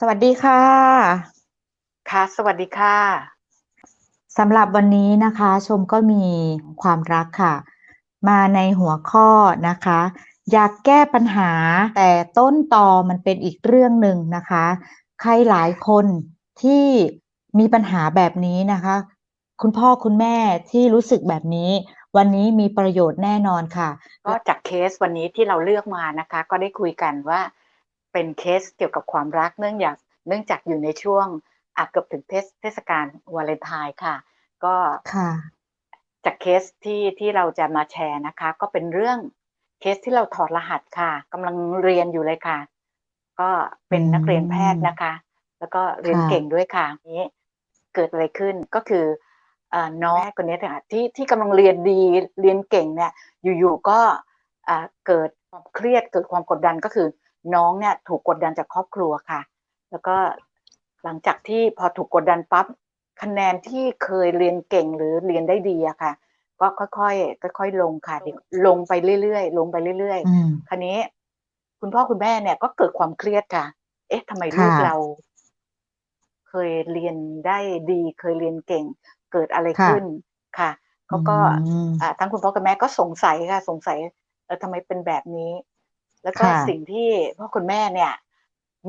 สวัสดีค่ะ ค่ะ สวัสดีค่ะสำหรับวันนี้นะคะ ชมก็มีความรักค่ะ มาในหัวข้อนะคะ อยากแก้ปัญหาแต่ต้นตอมันเป็นอีกเรื่องหนึ่งนะคะ ใครหลายคนที่มีปัญหาแบบนี้นะคะ คุณพ่อคุณแม่ที่รู้สึกแบบนี้ วันนี้มีประโยชน์แน่นอนค่ะ ก็จากเคสวันนี้ที่เราเลือกมานะคะ ก็ได้คุยกันว่า เป็นเคสเกี่ยวกับความรักเนื่องจากเนื่องจากอยู่ในช่วงอาจเกือบถึงเทศเทศกาลวาเลนไทน์ค่ะ ก็ค่ะจากเคสที่ที่เราจะมาแชร์นะคะ ก็เป็นเรื่องเคสที่เราถอดรหัสค่ะกำลังเรียนอยู่เลยค่ะ ก็เป็นนักเรียนแพทย์นะคะ แล้วก็เรียนค่ะเก่งด้วยค่ะนี้เกิดอะไรขึ้นก็คือเอ่อน้องคนนี้ค่ะที่ที่กำลังเรียนดีเรียนเก่งเนี่ย อยู่ๆก็อ่าเกิดความเครียดเกิดความกดดันก็คือ น้องเนี่ยถูกกดดันจากครอบครัวค่ะ แล้วก็หลังจากที่พอถูกกดดันปั๊บคะแนนที่เคยเรียนเก่งหรือเรียนได้ดีอะค่ะ ก็ค่อยๆค่อยๆลงค่ะ ลงไปเรื่อยๆลงไปเรื่อยๆอืมคราวนี้ คุณพ่อคุณแม่เนี่ยก็เกิดความเครียดค่ะ เอ๊ะทำไมลูกค่ะเรา เคยเรียนได้ดี เคยเรียนเก่ง เกิดอะไรค่ะขึ้นค่ะเขาก็อืมอ่าทั้งคุณพ่อคุณแม่ก็สงสัยค่ะ สงสัยเออทำไมเป็นแบบนี้ แล้วก็ค่ะสิ่งที่พ่อคุณแม่เนี่ย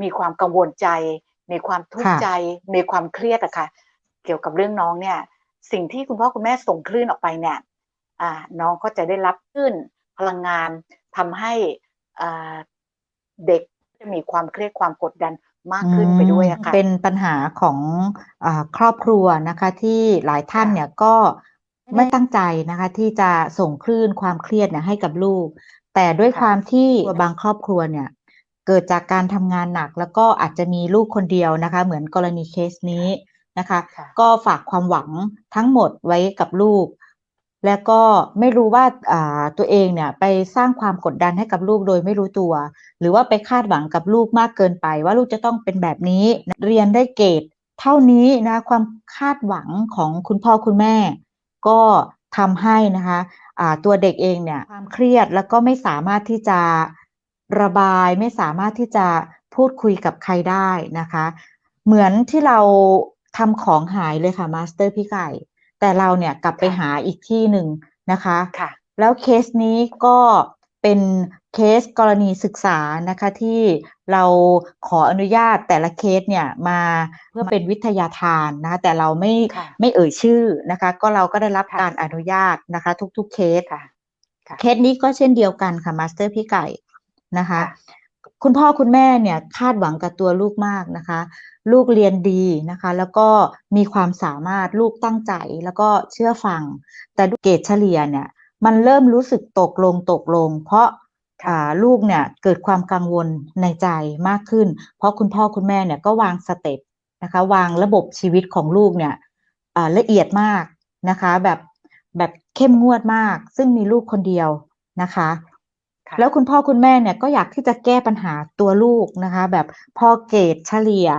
มีความกังวลใจ มีความทุกข์ค่ะใจ มีความเครียดอะค่ะ เกี่ยวกับเรื่องน้องเนี่ย สิ่งที่คุณพ่อคุณแม่ส่งคลื่นออกไปเนี่ยอ่าน้องก็จะได้รับคลื่นพลังงานทำให้อ่าเด็กจะมีความเครียดความกดดันมากขึ้นไปด้วยอะค่ะเป็นปัญหาของอาครอบครัวนะคะที่หลายท่านค่ะเนี่ยก็ไม่ตั้งใจนะคะที่จะส่งคลื่นความเครียดเนี่ยให้กับลูก แต่ด้วยค่ะความที่บางครอบครัวเนี่ย เกิดจากการทำงานหนัก แล้วก็อาจจะมีลูกคนเดียวนะคะ เหมือนกรณีเคสนี้นะคะค่ะก็ฝากความหวังทั้งหมดไว้กับลูก แล้วก็ไม่รู้ว่าอ่าตัวเองเนี่ยไปสร้างความกดดันให้กับลูกโดยไม่รู้ตัว หรือว่าไปคาดหวังกับลูกมากเกินไป ว่าลูกจะต้องเป็นแบบนี้เรียนได้เกรดเท่านี้นะความคาดหวังของคุณพ่อคุณแม่ ก็ ทำให้นะคะอ่าตัวเด็กเองเนี่ยความเครียดแล้วก็ไม่สามารถที่จะระบายไม่สามารถที่จะพูดคุยกับใครได้นะคะ เหมือนที่เราทำของหายเลยค่ะมาสเตอร์พี่ไก่ แต่เราเนี่ยกลับไปค่ะหาอีกที่หนึ่งนะคะค่ะแล้วเคสนี้ก็เป็น เคสกรณีศึกษานะคะที่เราขออนุญาตแต่ละเคสเนี่ยมาเพื่อเป็นวิทยาทานนะคะแต่เราไม่ค่ะไม่เอ่ยชื่อนะคะ ก็เราก็ได้รับค่ะการอนุญาตนะคะ ทุกๆเคสค่ะค่ะเคสนี้ก็เช่นเดียวกันค่ะมาสเตอร์พี่ไก่นะคะค่ะคุณพ่อคุณแม่เนี่ยคาดหวังกับตัวลูกมากนะคะ ลูกเรียนดีนะคะ แล้วก็มีความสามารถลูกตั้งใจแล้วก็เชื่อฟัง แต่เกรดเฉลี่ยเนี่ย มันเริ่มรู้สึกตกลงตกลง เพราะค่ะอ่า ลูกเนี่ยเกิดความกังวลในใจมากขึ้น เพราะคุณพ่อคุณแม่เนี่ยก็วางสเต็ปนะคะวางระบบชีวิตของลูกเนี่ยอ่าละเอียดมากนะคะแบบแบบเข้มงวดมาก ซึ่งมีลูกคนเดียวนะคะค่ะแล้วคุณพ่อคุณแม่เนี่ยก็อยากที่จะแก้ปัญหาตัวลูกนะคะ แบบพอเกรดเฉลี่ย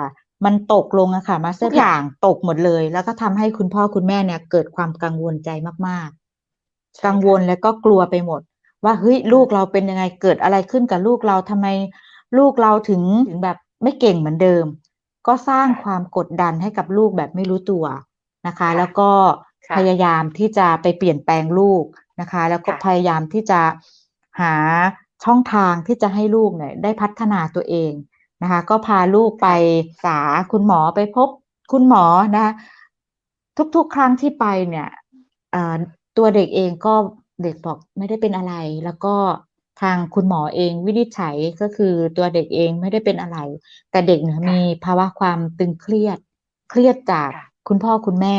มันตกลงอะค่ะมาสเตอร์ทุกอย่างตกหมดเลย แล้วก็ทำให้คุณพ่อคุณแม่เนี่ยเกิดความกังวลใจมากใช่ๆกังวลแล้วก็กลัวไปหมด ว่าเฮ้ยลูกเราเป็นยังไงเกิดอะไรขึ้นกับลูกเราทำไมลูกเราถึงถึงแบบไม่เก่งเหมือนเดิม ก็สร้างความกดดันให้กับลูกแบบไม่รู้ตัวนะคะ แล้วก็ค่ะพยายามที่จะไปเปลี่ยนแปลงลูกนะคะ แล้วก็ค่ะพยายามที่จะหาช่องทางที่จะให้ลูกเนี่ยได้พัฒนาตัวเองนะคะ ก็พาลูกไปษาคุณหมอไปพบคุณหมอนะคะทุกๆ ครั้งที่ไปเนี่ยเอ่อตัวเด็กเองก็ เด็กบอกไม่ได้เป็นอะไร แล้วก็ทางคุณหมอเองวินิจฉัยก็คือตัวเด็กเองไม่ได้เป็นอะไร แต่เด็กเนี่ยค่ะมีภาวะความตึงเครียด เครียดจากค่ะคุณพ่อคุณแม่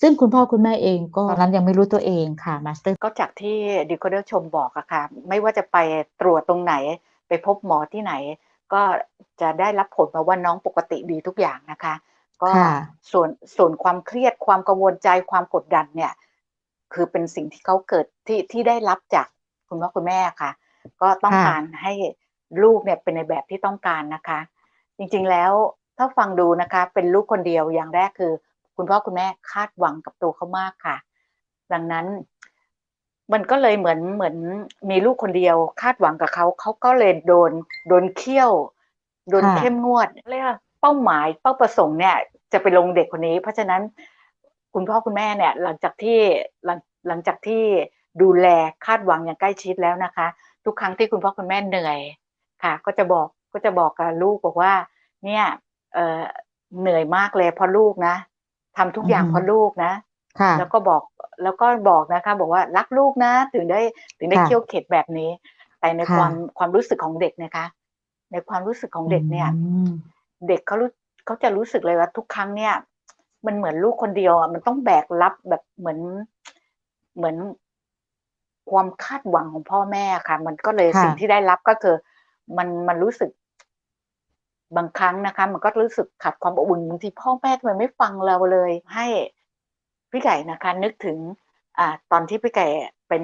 ซึ่งคุณพ่อคุณแม่เองก็ตอนนั้นยังไม่รู้ตัวเองค่ะมาสเตอร์ก็จากที่ดิโคเดอร์ชมบอกอะค่ะ ไม่ว่าจะไปตรวจตรงไหน ไปพบหมอที่ไหน ก็จะได้รับผลมาว่าน้องปกติดีทุกอย่างนะคะ ก็ค่ะส่วนส่วนความเครียดความกังวลใจความกดดันเนี่ย คือเป็นสิ่งที่เขาเกิดที่ที่ได้รับจากคุณพ่อคุณแม่ค่ะ ก็ต้องค่ะการให้ลูกเนี่ยเป็นในแบบที่ต้องการนะคะ จริงๆแล้วถ้าฟังดูนะคะ เป็นลูกคนเดียวอย่างแรกคือ คุณพ่อคุณแม่คาดหวังกับตัวเขามากค่ะ ดังนั้น มันก็เลยเหมือนเหมือนมีลูกคนเดียว คาดหวังกับเขาเขาก็เลยโดน โดนเคี่ยว โดนค่ะเข้มงวดเรียกว่าเป้าหมายเป้าประสงค์เนี่ย จะไปลงเด็กคนนี้ เพราะฉะนั้น คุณพ่อคุณแม่เนี่ยหลังจากที่หลังหลังจากที่ดูแลคาดหวังอย่างใกล้ชิดแล้วนะคะ ทุกครั้งที่คุณพ่อคุณแม่เหนื่อยค่ะ ก็จะบอกก็จะบอกกับลูกบอกว่า เนี่ยเอ่อเหนื่อยมากเลยเพราะลูกนะทำทุกอย่างอือฮึเพราะลูกนะค่ะแล้วก็บอกแล้วก็บอกนะคะ บอกว่ารักลูกนะ ถึงได้ถึงได้ค่ะเคี่ยวเข็ดแบบนี้ แต่ในค่ะความความรู้สึกของเด็กนะคะ ในความรู้สึกของเด็กเนี่ยอืมเด็กเขารู้เขาจะรู้สึกเลยว่าทุกครั้งเนี่ย มันเหมือนลูกคนเดียวอะมันต้องแบกรับแบบเหมือนเหมือนความคาดหวังของพ่อแม่ค่ะ มันก็เลยค่ะสิ่งที่ได้รับก็คือ มันมันรู้สึก บางครั้งนะคะ มันก็รู้สึกขาดความอบอุ่นบางทีพ่อแม่ทำไมไม่ฟังเราเลย ให้พี่ไก่นะคะ นึกถึง อ่า ตอนที่พี่ไก่เป็น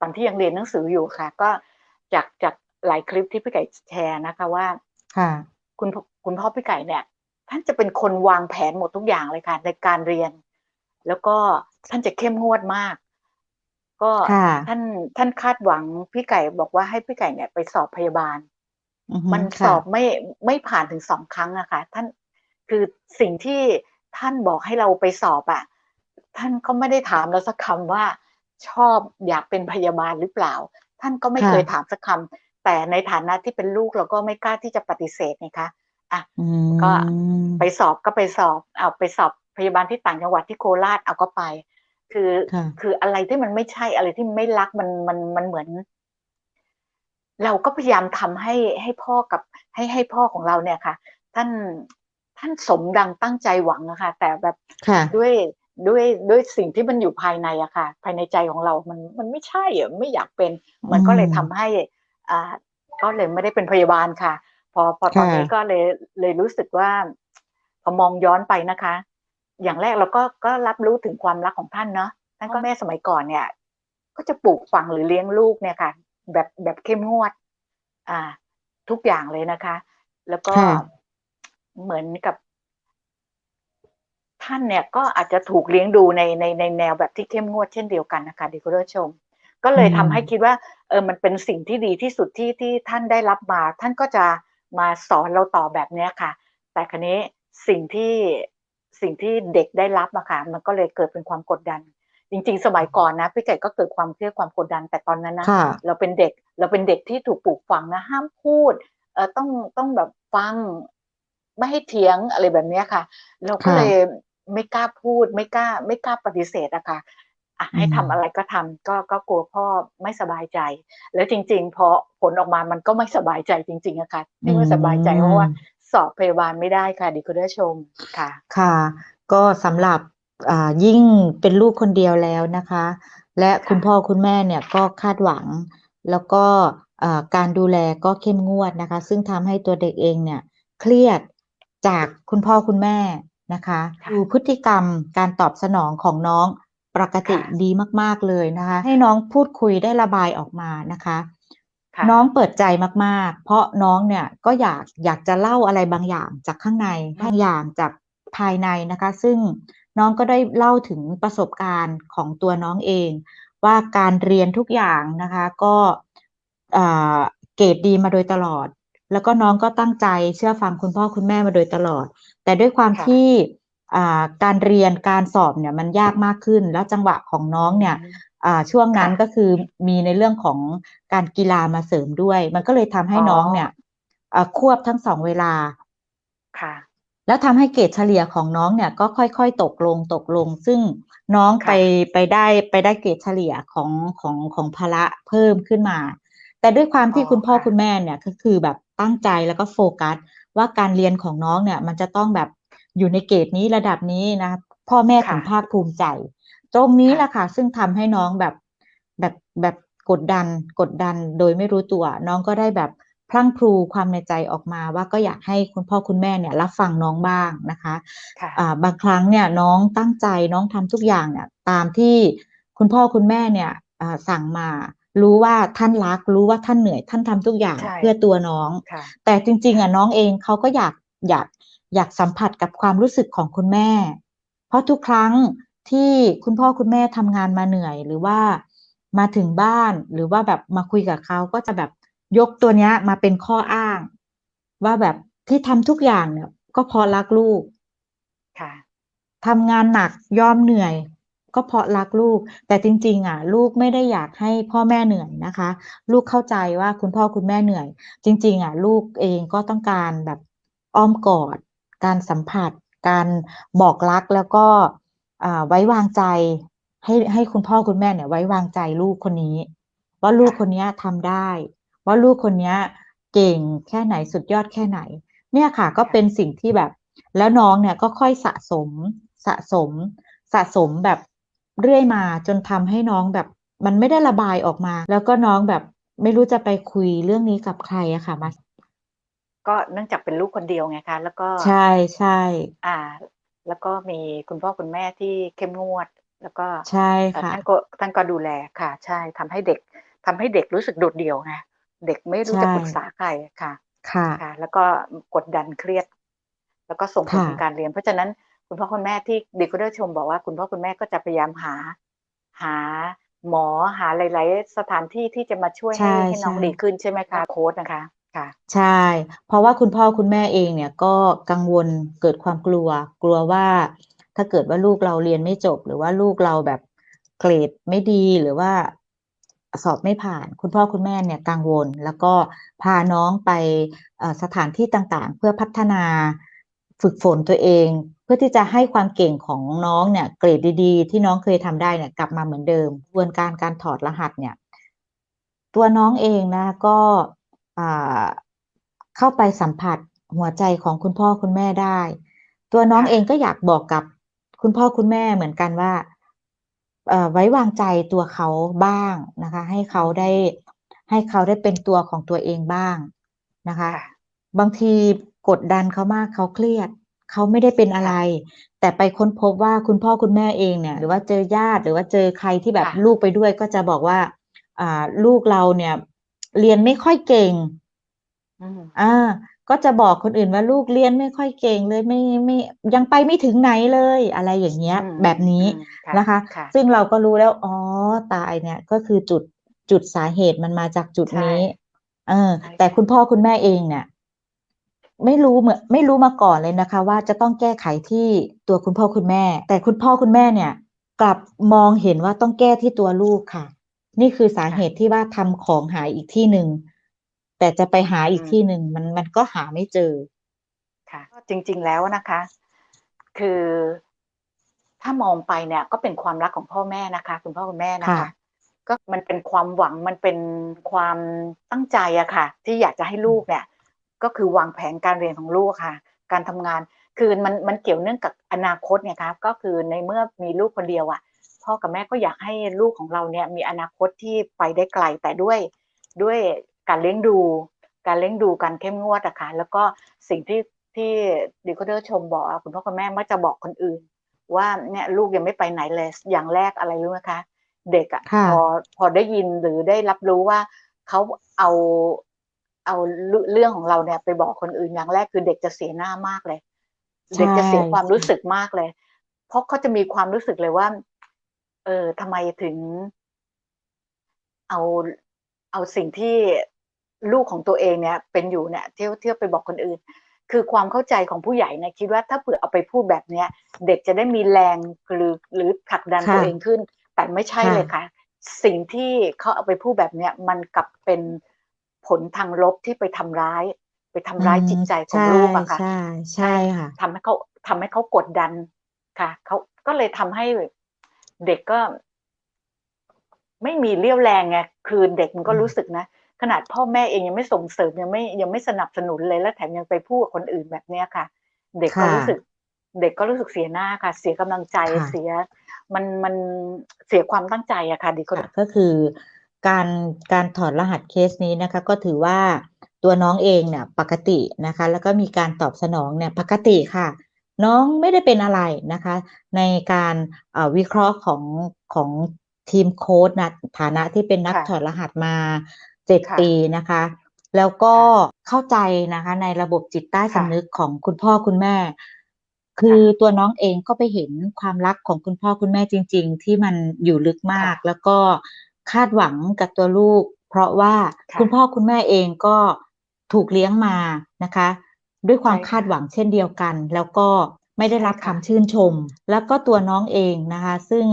ตอนที่ยังเรียนหนังสืออยู่ค่ะ ก็จากจากหลายคลิปที่พี่ไก่แชร์นะคะว่าค่ะคุณพ่อคุณพ่อพี่ไก่เนี่ย ท่านจะเป็นคนวางแผนหมดทุกอย่างเลยค่ะในการเรียน แล้วก็ท่านจะเข้มงวดมาก ก็ค่ะท่านท่านคาดหวังพี่ไก่บอกว่าให้พี่ไก่เนี่ยไปสอบพยาบาลอือฮึมันสค่ะอบไม่ไม่ผ่านถึงสองครั้งอะค่ะท่านคือสิ่งที่ท่านบอกให้เราไปสอบอะท่านก็ไม่ได้ถามเราสักคำว่าชอบอยากเป็นพยาบาลหรือเปล่า ท่านก็ไม่ค่ะเคยถามสักคำแต่ในฐานะที่เป็นลูกเราก็ไม่กล้าที่จะปฏิเสธนะคะ อะอืก็มไปสอบก็ไปสอบเอาไปสอบพยาบาลที่ต่างจังหวัดที่โคราชเอาก็ไป คือค่ะคืออะไรที่มันไม่ใช่อะไรที่ไม่รักมันมันมันเหมือน เราก็พยายามทำให้ให้พ่อกับให้ให้พ่อของเราเนี่ยค่ะ ท่านท่านสมดังตั้งใจหวังอะค่ะแต่แบบค่ะด้วยด้วยด้วยสิ่งที่มันอยู่ภายในอะค่ะ ภายในใจของเรา มันมันไม่ใช่อะไม่อยากเป็น มันก็เลยอืมทำให้อ่าก็เลยไม่ได้เป็นพยาบาลค่ะพ อพอตอนค่ะนี้ก็เลยเลยรู้สึกว่า พอมองย้อนไปนะคะ อย่างแรกเราก็ก็รับรู้ถึงความรักของท่านเนาะท่านก็แม่สมัยก่อนเนี่ย ก็จะปลูกฝังหรือเลี้ยงลูกเนี่ยค่ะ แบบแบบเข้มงวด อ่า ทุกอย่างเลยนะคะ แล้วก็ค่ะเหมือนกับ ท่านเนี่ย ก็อาจจะถูกเลี้ยงดูในในในแนวแบบที่เข้มงวดเช่นเดียวกันนะคะดิคุณผู้ชมก็เลยอืมทำให้คิดว่า เออมันเป็นสิ่งที่ดีที่สุดที่ที่ท่านได้รับมา ท่านก็จะ มาสอนเราต่อแบบเนี้ยค่ะ แต่คราวนี้สิ่งที่สิ่งที่เด็กได้รับอะค่ะมันก็เลยเกิดเป็นความกดดัน จริง ๆ สมัยก่อนนะพี่ไก่ก็เกิดความเครียดความกดดันแต่ตอนนั้นนะค่ะเราเป็นเด็กเราเป็นเด็กที่ถูกปลูกฝังนะห้ามพูดเออต้องต้องแบบฟังไม่ให้เถียงอะไรแบบเนี้ยค่ะ เราก็ค่ะเลยไม่กล้าพูดไม่กล้าไม่กล้าปฏิเสธอะค่ะ อะให้อืมทำอะไรก็ทำก็ก็กลัวพ่อไม่สบายใจ แล้วจริง ๆ พอผลออกมามันก็ไม่สบายใจจริงๆอะค่ะที่ไม่สบายใจเพราะว่าสอบพยาบาลไม่ได้ค่ะดิคุณผู้ชมค่ะค่ะ ก็สำหรับอ่ายิ่งเป็นลูกคนเดียวแล้วนะคะ และคุณพ่อคุณแม่เนี่ยก็คาดหวัง แล้วก็อ่าการดูแลก็เข้มงวดนะคะ ซึ่งทำให้ตัวเด็กเองเนี่ยเครียดจากคุณพ่อคุณแม่นะคะค่ะดูพฤติกรรมการตอบสนองของน้อง ปกติค่ะดีมากๆเลยนะคะ ให้น้องพูดคุยได้ระบายออกมานะคะค่ะน้องเปิดใจมากๆ เพราะน้องเนี่ยก็อยากอยากจะเล่าอะไรบางอย่างจากข้างในบางอย่างจากภายในนะคะ ซึ่งน้องก็ได้เล่าถึงประสบการณ์ของตัวน้องเอง ว่าการเรียนทุกอย่างนะคะ ก็อ่าเกรดดีมาโดยตลอด แล้วก็น้องก็ตั้งใจเชื่อฟังคุณพ่อคุณแม่มาโดยตลอด แต่ด้วยความค่ะที่อ่า การเรียนการสอบเนี่ยมันยากมากขึ้น แล้วจังหวะของน้องเนี่ยอ่าช่วงนั้นค่ะก็คือมีในเรื่องของการกีฬามาเสริมด้วย มันก็เลยทำให้อ๋อน้องเนี่ยอ่าควบทั้งสองเวลาค่ะ แล้วทำให้เกรดเฉลี่ยของน้องเนี่ยก็ค่อยๆ ตกลงตกลง ซึ่งน้องค่ะไปไปได้ไปได้เกรดเฉลี่ยของของของพละเพิ่มขึ้นมา แต่ด้วยความที่อ๋อคุณพ่อค่ะคุณแม่เนี่ยก็คือแบบตั้งใจแล้วก็โฟกัส ว่าการเรียนของน้องเนี่ย มันจะต้องแบบ อยู่ในเกรดนี้ระดับนี้นะพ่อแม่ถึงค่ะภาคภูมิใจ ตรงนี้ค่ะแหละค่ะ ซึ่งทำให้น้องแบบแบบแบบกดดันกดดันโดยไม่รู้ตัว น้องก็ได้แบบพลั่งพลูความในใจออกมาว่าก็อยากให้คุณพ่อคุณแม่เนี่ยรับฟังน้องบ้างนะคะค่ะอ่าบางครั้งเนี่ยน้องตั้งใจน้องทำทุกอย่างเนี่ยตามที่คุณพ่อคุณแม่เนี่ยอ่าสั่งมารู้ว่าท่านรัก รู้ว่าท่านเหนื่อยท่านทำทุกอย่างใช่เพื่อตัวน้องค่ะแต่จริงๆอะน้องเองเขาก็อยากอยาก อยากสัมผัสกับความรู้สึกของคุณแม่ เพราะทุกครั้งที่คุณพ่อคุณแม่ทำงานมาเหนื่อย หรือว่ามาถึงบ้านหรือว่าแบบมาคุยกับเขาก็จะแบบยกตัวเนี้ยมาเป็นข้ออ้าง ว่าแบบที่ทำทุกอย่างเนี่ยก็เพราะรักลูกค่ะทำงานหนักยอมเหนื่อย ก็เพราะรักลูก แต่จริง ๆ อะ ลูกไม่ได้อยากให้พ่อแม่เหนื่อยนะคะ ลูกเข้าใจว่าคุณพ่อคุณแม่เหนื่อย จริง ๆ อะ ลูกเองก็ต้องการแบบอ้อมกอด การสัมผัส การบอกรักแล้วก็ไว้วางใจ ให้ให้คุณพ่อคุณแม่เนี่ยไว้วางใจลูกคนนี้ ว่าลูกคนนี้ยทำได้ ว่าลูกคนนี้เก่งแค่ไหนสุดยอดแค่ไหน เนี่ยค่ะก็เป็นสิ่งที่แบบ แล้วน้องเนี่ยก็ค่อยสะสมสะสมสะสมแบบเรื่อยมาจนทำให้น้องแบบ มันไม่ได้ระบายออกมา แล้วก็น้องแบบไม่รู้จะไปคุยเรื่องนี้กับใครอะค่ะมา ก็เนื่องจากเป็นลูกคนเดียวไงคะ แล้วก็ใช่ใช่อ่า แล้วก็มีคุณพ่อคุณแม่ที่เข้มงวด แล้วก็ใช่เอ่อค่ะท่านก็ท่านก็ดูแลค่ะ ใช่ทำให้เด็กทำให้เด็กรู้สึกโดดเดี่ยวไงเด็กไม่รู้จะใช่ปรึกษาใครค่ะ ค่ะค่ะแล้วก็กดดันเครียด แล้วก็ส่งผลค่ะถึงการเรียน เพราะฉะนั้นคุณพ่อคุณแม่ที่ดีก็ได้ชมบอกว่าคุณพ่อคุณแม่ก็จะพยายามหา หาหมอหาหลาย ๆ สถานที่ที่จะมาช่วยให้ใช่ให้น้องใช่ดีขึ้นใช่ไหมคะโค้ชนะคะ ค่ะ ใช่ เพราะว่าคุณพ่อคุณแม่เองเนี่ยก็กังวลเกิดความกลัว กลัวว่าถ้าเกิดว่าลูกเราเรียนไม่จบ หรือว่าลูกเราแบบเกรดไม่ดีหรือว่าสอบไม่ผ่าน คุณพ่อคุณแม่เนี่ยกังวล แล้วก็พาน้องไปสถานที่ต่างๆ เพื่อพัฒนาฝึกฝนตัวเอง เพื่อที่จะให้ความเก่งของน้องเนี่ยเกรดดี ๆ ที่น้องเคยทำได้เนี่ยกลับมาเหมือนเดิมกระบวนการการถอดรหัสเนี่ย ตัวน้องเองนะก็ เข้าไปสัมผัสหัวใจของคุณพ่อคุณแม่ได้ ตัวน้องค่ะเองก็อยากบอกกับคุณพ่อคุณแม่เหมือนกันว่าเอ่อไว้วางใจตัวเขาบ้างนะคะ ให้เขาได้ให้เขาได้เป็นตัวของตัวเองบ้างนะคะค่ะบางทีกดดันเขามากเขาเครียด เขาไม่ได้เป็นอะไร แต่ไปค้นพบว่าคุณพ่อคุณแม่เองเนี่ย หรือว่าเจอญาติหรือว่าเจอใครที่แบบค่ะลูกไปด้วยก็จะบอกว่า อ่า ลูกเราเนี่ย เรียนไม่ค่อยเก่งอืมอ่า ก็จะบอกคนอื่นว่าลูกเรียนไม่ค่อยเก่งเลยไม่ไม่ยังไปไม่ถึงไหนเลย อะไรอย่างเงี้ยอืมแบบนี้อืมค่ะนะคะค่ะซึ่งเราก็รู้แล้วอ๋อตายเนี่ยก็คือจุดจุดสาเหตุมันมาจากจุดใช่นี้เออใช่แต่คุณพ่อคุณแม่เองเนี่ยไม่รู้เหมือนไม่รู้มาก่อนเลยนะคะ ว่าจะต้องแก้ไขที่ตัวคุณพ่อคุณแม่ แต่คุณพ่อคุณแม่เนี่ย กลับมองเห็นว่าต้องแก้ที่ตัวลูกค่ะ นี่คือสาเหตุที่ว่าทำของหายอีกที่หนึ่งแต่จะไปหาอีกอืมที่หนึ่งมันมันก็หาไม่เจอ ค่ะก็จริง ๆแล้วนะคะ คือถ้ามองไปเนี่ย ก็เป็นความรักของพ่อแม่นะคะ คุณพ่อคุณแม่นะคะค่ะก็มันเป็นความหวังมันเป็นความตั้งใจอะค่ะ ที่อยากจะให้ลูกเนี่ย ก็คือวางแผนการเรียนของลูกค่ะ การทำงานคือมันมันเกี่ยวเนื่องกับอนาคตเนี่ยคะก็คือในเมื่อมีลูกคนเดียวอะ พ่อกับแม่ก็อยากให้ลูกของเราเนี่ยมีอนาคตที่ไปได้ไกลแต่ด้วยด้วยการเลี้ยงดู การเลี้ยงดูการเข้มงวดอะค่ะแล้วก็สิ่งที่ที่ดีโคเดอร์ชมบอกอะคุณพ่อคุณแม่มักจะบอกคนอื่น ว่าเนี่ยลูกยังไม่ไปไหนเลยอย่างแรกอะไรรู้ไหมคะ เด็กอะค่ะพอพอได้ยินหรือได้รับรู้ว่าเขาเอาเอาเรื่องของเราเนี่ยไปบอกคนอื่นอย่างแรกคือเด็กจะเสียหน้ามากเลยใช่เด็กจะเสียความรู้สึกมากเลย เพราะเขาจะมีความรู้สึกเลยว่า เออทำไมถึง เอาเอาสิ่งที่ลูกของตัวเองเนี่ย เป็นอยู่เนี่ยเที่ยวเที่ยวไปบอกคนอื่น คือความเข้าใจของผู้ใหญ่เนี่ยคิดว่าถ้าเผื่อเอาไปพูดแบบเนี้ย เด็กจะได้มีแรงหรือหรือผลักดันค่ะตัวเองขึ้น แต่ไม่ใช่ค่ะเลยค่ะ สิ่งที่เขาเอาไปพูดแบบเนี้ยมันกลับเป็นผลทางลบที่ไปทำร้าย ไปทำร้ายจิตใจของใช่ลูกอะค่ะใช่ใช่ค่ะทำให้เขาทำให้เขากดดันค่ะเขาก็เลยทำให้ เด็กก็ไม่มีเรี่ยวแรงไงคือเด็กมันก็อืมรู้สึกนะ ขนาดพ่อแม่เองยังไม่ส่งเสริมยังไม่ยังไม่สนับสนุนเลยแล้วแถมยังไปพูดกับคนอื่นแบบเนี้ยค่ะ เด็กก็ค่ะรู้สึก เด็กก็รู้สึกเสียหน้าค่ะ เสียกำลังใจค่ะเสีย มันมันเสียความตั้งใจอะค่ะดีคนค่ะก็คือการการถอดรหัสเคสนี้นะคะ ก็ถือว่าตัวน้องเองเนี่ยปกตินะคะ แล้วก็มีการตอบสนองเนี่ยปกติค่ะ น้องไม่ได้เป็นอะไรนะคะ ในการวิเคราะห์ของของทีมโค้ดนะฐานะที่เป็นนักถอดรหัสมาเจ็ดปีนะคะ แล้วก็เข้าใจนะคะ ในระบบจิตใต้สำนึกของคุณพ่อคุณแม่ คือตัวน้องเองก็ไปเห็นความรักของคุณพ่อคุณแม่จริง ๆ ที่มันอยู่ลึกมาก แล้วก็คาดหวังกับตัวลูก เพราะว่าคุณพ่อคุณแม่เองก็ถูกเลี้ยงมานะคะ ด้วยความใช่ค่ะคาดหวังเช่นเดียวกัน แล้วก็ไม่ได้รับใช่คำค่ะชื่นชม แล้วก็ตัวน้องเองนะคะ ซึ่ง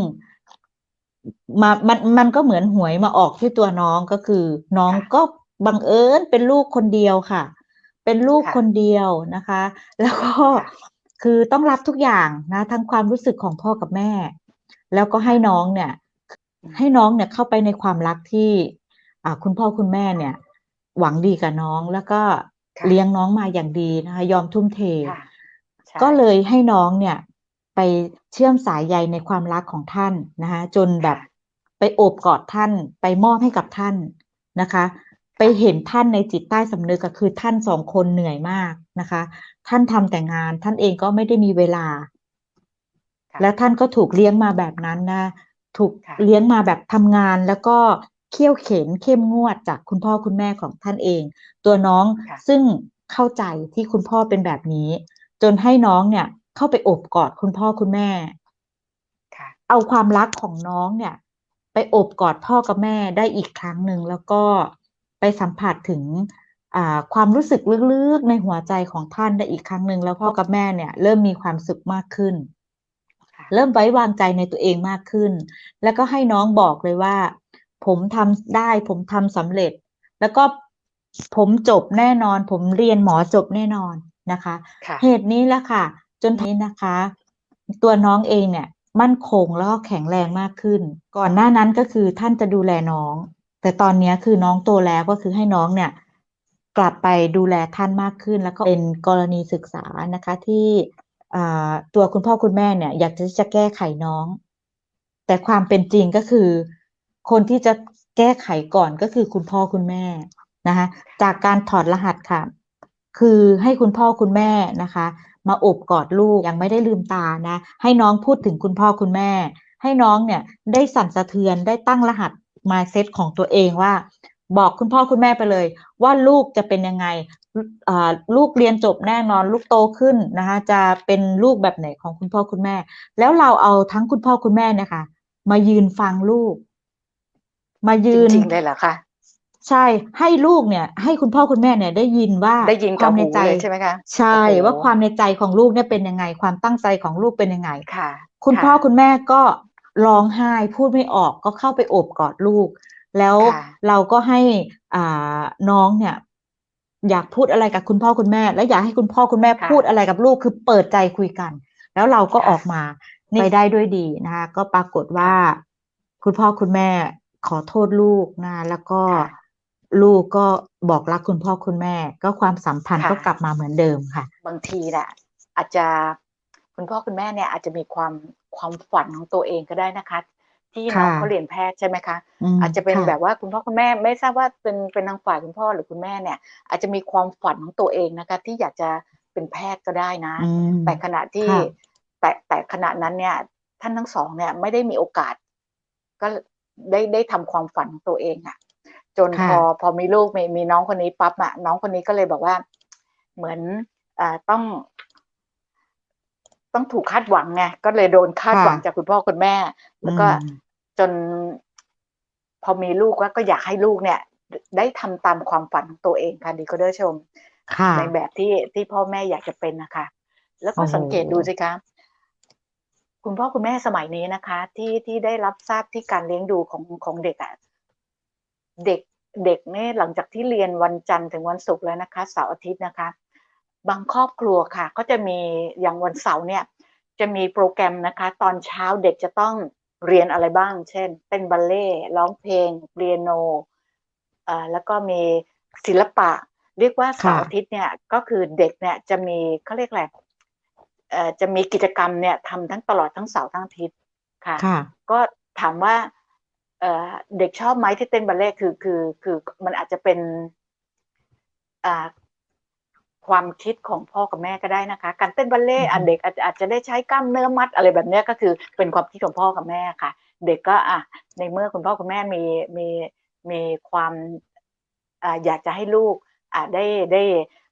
มามันมันก็เหมือนหวยมาออกที่ตัวน้องก็คือ น้องค่ะก็บังเอิญเป็นลูกคนเดียวค่ะ เป็นลูกค่ะคนเดียวนะคะ แล้วก็ค่ะคือต้องรับทุกอย่างนะ ทั้งความรู้สึกของพ่อกับแม่ แล้วก็ให้น้องเนี่ยอืมให้น้องเนี่ยเข้าไปในความรักที่ อ่าคุณพ่อคุณแม่เนี่ย หวังดีกับน้องแล้วก็ค่ะ เลี้ยงน้องมาอย่างดีนะคะ ยอมทุ่มเทค่ะใช่ก็เลยให้น้องเนี่ย ไปเชื่อมสายใยในความรักของท่านนะคะจนแบบค่ะไปโอบกอดท่าน ไปมอบให้กับท่านนะคะ ไปเห็นท่านในจิตใต้สำนึกก็คือท่านสองคนเหนื่อยมากนะคะ ท่านทำแต่งาน ท่านเองก็ไม่ได้มีเวลาค่ะและท่านก็ถูกเลี้ยงมาแบบนั้นนะถูกค่ะเลี้ยงมาแบบทำงานแล้วก็ เขี่ยวเข็นเข้มงวดจากคุณพ่อคุณแม่ของท่านเอง ตัวน้องค่ะซึ่งเข้าใจที่คุณพ่อเป็นแบบนี้ จนให้น้องเนี่ยเข้าไปโอบกอดคุณพ่อคุณแม่ค่ะเอาความรักของน้องเนี่ย ไปโอบกอดพ่อกับแม่ได้อีกครั้งหนึ่งแล้วก็ไปสัมผัสถึงอ่าความรู้สึกลึกๆในหัวใจของท่านได้อีกครั้งหนึ่งแล้วพ่อกับแม่เนี่ย เริ่มมีความสุขมากขึ้นค่ะเริ่มไว้วางใจในตัวเองมากขึ้น แล้วก็ให้น้องบอกเลยว่า ผมทำได้ผมทำสำเร็จ แล้วก็ผมจบแน่นอน ผมเรียนหมอจบแน่นอนนะคะค่ะเหตุนี้แหละค่ะ จนนี้นะคะ ตัวน้องเองเนี่ย มั่นคงแล้วก็แข็งแรงมากขึ้น ก่อนหน้านั้นก็คือท่านจะดูแลน้อง แต่ตอนเนี้ยคือน้องโตแล้วก็คือให้น้องเนี่ย กลับไปดูแลท่านมากขึ้น แล้วก็เป็นกรณีศึกษานะคะที่อ่าตัวคุณพ่อคุณแม่เนี่ย อยากจะจะแก้ไขน้อง แต่ความเป็นจริงก็คือ คนที่จะแก้ไขก่อนก็คือคุณพ่อคุณแม่นะคะจากการถอดรหัสค่ะ คือให้คุณพ่อคุณแม่นะคะ มาอบกอดลูกยังไม่ได้ลืมตานะ ให้น้องพูดถึงคุณพ่อคุณแม่ ให้น้องเนี่ยได้สั่นสะเทือนได้ตั้งรหัสมาเซตของตัวเองว่า บอกคุณพ่อคุณแม่ไปเลย ว่าลูกจะเป็นยังไงลูกเรียนจบแน่นอนลูกโตขึ้นนะคะจะเป็นลูกแบบไหนของคุณพ่อคุณแม่ แล้วเราเอาทั้งคุณพ่อคุณแม่เนะคะมายืนฟังลูก มายืจนริงๆเลยเหรอคะใช่ให้ลูกเนี่ย ให้คุณพ่อคุณแม่เนี่ยได้ยินว่าได้ยินคกับวามในหูใจเลยใช่ไหมคะใช่โอ้โหว่าความในใจของลูกเนี่ยเป็นยังไง ความตั้งใจของลูกเป็นยังไงค่ะ คุณะพ่อคุณแม่ก็ร้องไห้พูดไม่ออกก็เข้าไปโอบกอดลูก แล้วค่ะเราก็ให้อ่าน้องเนี่ย อยากพูดอะไรกับคุณพ่อคุณแม่ และอยากให้คุณพ่อคุณแม่ค่ะพูดอะไรกับลูกคือเปิดใจคุยกัน แล้วเราก็ค่ะออกมานี่ไปได้ด้วยดีนะคะก็ปรากฏว่า คุณพ่อคุณแม่ ขอโทษลูกนะแล้วก็ค่ะลูกก็บอกรักคุณพ่อคุณแม่ ก็ความสัมพันธ์ค่ะก็กลับมาเหมือนเดิมค่ะ บางทีแหละอาจจะคุณพ่อคุณแม่เนี่ยอาจจะมีความความฝันของตัวเองก็ได้นะคะ ที่น้องค่ะเขาเรียนแพทย์ใช่ไหมคะมอาจจะเป็นค่แบบว่าคุณพ่อคุณแม่ไม่ทราบว่าเป็นเป็นทางฝ่ายคุณพ่อหรือคุณแม่เนี่ย อาจจะมีความฝันของตัวเองนะคะ ที่อยากจะเป็นแพทย์ก็ได้นะอืมแต่ขณะที่ค่ะแต่แต่ขณะนั้นเนี่ย ท่านทั้งสองเนี่ยไม่ได้มีโอกาส ก็ ได้ได้ทำความฝันของตัวเองอะจนค่ะพอพอมีลูกมีมีน้องคนนี้ปั๊บอะน้องคนนี้ก็เลยบอกว่า เหมือนอ่าต้อง ต้องถูกคาดหวังไงก็เลยโดนคาดหวังค่ะจากคุณพ่อคุณแม่ แล้วก็อืมจน พอมีลูกแล้วก็อยากให้ลูกเนี่ย ได้ทำตามความฝันของตัวเองค่ะดีก็เดอร์ชมค่ะในแบบที่ที่พ่อแม่อยากจะเป็นนะคะ แล้วก็โอ้โหสังเกตดูสิคะ คุณพ่อคุณแม่สมัยนี้นะคะ ที่ที่ได้รับทราบที่การเลี้ยงดูของของเด็กอะเด็กเด็กเนี่ยหลังจากที่เรียนวันจันทร์ถึงวันศุกร์แล้วนะคะเสาร์อาทิตย์นะคะ บางครอบครัวค่ะ ก็จะมีอย่างวันเสาร์เนี่ย จะมีโปรแกรมนะคะ ตอนเช้าเด็กจะต้องเรียนอะไรบ้าง เช่น เต้นบัลเล่ร้องเพลงเปียโนอ่าแล้วก็มีศิลปะ เรียกว่าเสาร์อาทิตย์เนี่ยก็คือเด็กเนี่ยจะมีเขาเรียกอะไร จะมีกิจกรรมเนี่ยทำทั้งตลอดทั้งเสาร์ทั้งอาทิตย์ค่ะค่ะก็ถามว่าเอ่อเด็กชอบไหมที่เต้นบัลเล่ต์คือคือคือมันอาจจะเป็นอ่าความคิดของพ่อกับแม่ก็ได้นะคะ การเต้นบัลเล่ต์อะอือฮึเด็กอาจจะอาจจะได้ใช้กล้ามเนื้อมัดอะไรแบบเนี้ยก็คือเป็นความคิดของพ่อกับแม่ค่ะ เด็กก็อะในเมื่อคุณพ่อคุณแม่มีมีมีความอ่าอยากจะให้ลูกอ่าได้ได้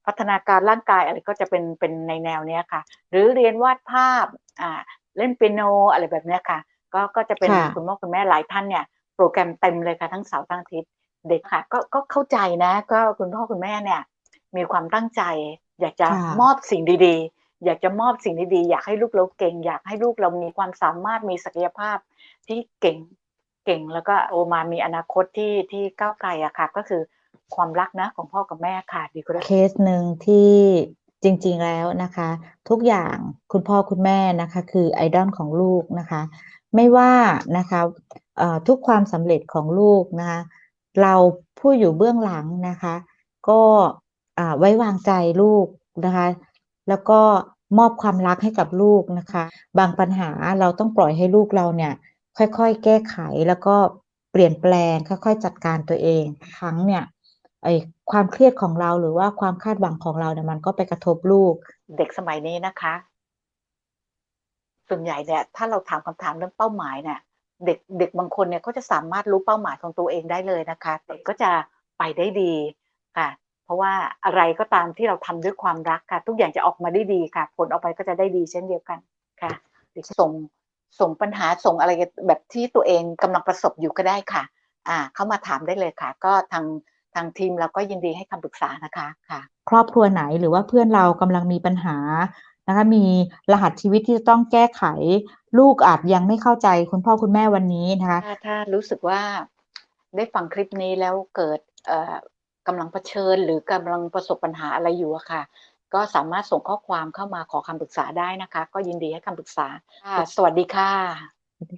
พัฒนาการร่างกายอะไรก็จะเป็นเป็นในแนวเนี้ยค่ะ หรือเรียนวาดภาพอ่าเล่นเปียโนอะไรแบบเนี้ยค่ะ ก็ก็จะเป็นค่ะคุณพ่อคุณแม่หลายท่านเนี่ย โปรแกรมเต็มเลยค่ะทั้งเสาร์ทั้งอาทิตย์เด็กค่ะ ก็ก็เข้าใจนะ ก็คุณพ่อคุณแม่เนี่ย มีความตั้งใจ อยากจะค่ะมอบสิ่งดีๆ อยากจะมอบสิ่งดีๆ อยากให้ลูกเราเก่ง อยากให้ลูกเรามีความสามารถมีศักยภาพที่เก่งเก่งแล้วก็โอมามีอนาคตที่ที่ก้าวไกลอะค่ะ ก็คือ ความรักนะของพ่อกับแม่ค่ะดีกว่าเคสหนึ่งที่จริงๆแล้วนะคะ ทุกอย่างคุณพ่อคุณแม่นะคะ คือไอดอลของลูกนะคะ ไม่ว่านะคะเอ่อทุกความสำเร็จของลูกนะคะ เราผู้อยู่เบื้องหลังนะคะ ก็ไว้วางใจลูกนะคะ แล้วก็มอบความรักให้กับลูกนะคะ บางปัญหาเราต้องปล่อยให้ลูกเราเนี่ยค่อยๆ แก้ไขแล้วก็เปลี่ยนแปลงค่อยๆ จัดการตัวเองครั้งเนี่ย ไอ้ความเครียดของเราหรือว่าความคาดหวังของเราเนี่ยมันก็ไปกระทบลูก เด็กสมัยนี้นะคะ ส่วนใหญ่เนี่ยถ้าเราถามคำถามเรื่องเป้าหมายเนี่ยเด็กเด็กบางคนเนี่ยเขาจะสามารถรู้เป้าหมายของตัวเองได้เลยนะคะเด็กก็จะไปได้ดีค่ะ เพราะว่าอะไรก็ตามที่เราทำด้วยความรักค่ะ ทุกอย่างจะออกมาได้ดีค่ะ ผลออกไปก็จะได้ดีเช่นเดียวกันค่ะเด็กส่งส่งปัญหาส่งอะไรแบบที่ตัวเองกำลังประสบอยู่ก็ได้ค่ะ อ่า เข้ามาถามได้เลยค่ะ ก็ทาง ทางทีมเราก็ยินดีให้คำปรึกษานะคะค่ะ ครอบครัวไหนหรือว่าเพื่อนเรากำลังมีปัญหานะคะมีรหัสชีวิตที่จะต้องแก้ไข ลูกอาจยังไม่เข้าใจคุณพ่อคุณแม่วันนี้นะคะถ้าถ้ารู้สึกว่าได้ฟังคลิปนี้แล้วเกิดเอ่อกำลังเผชิญ หรือกำลังประสบปัญหาอะไรอยู่อะค่ะ ก็สามารถส่งข้อความเข้ามาขอคำปรึกษาได้นะคะ ก็ยินดีให้คำปรึกษาค่ะสวัสดีค่ะ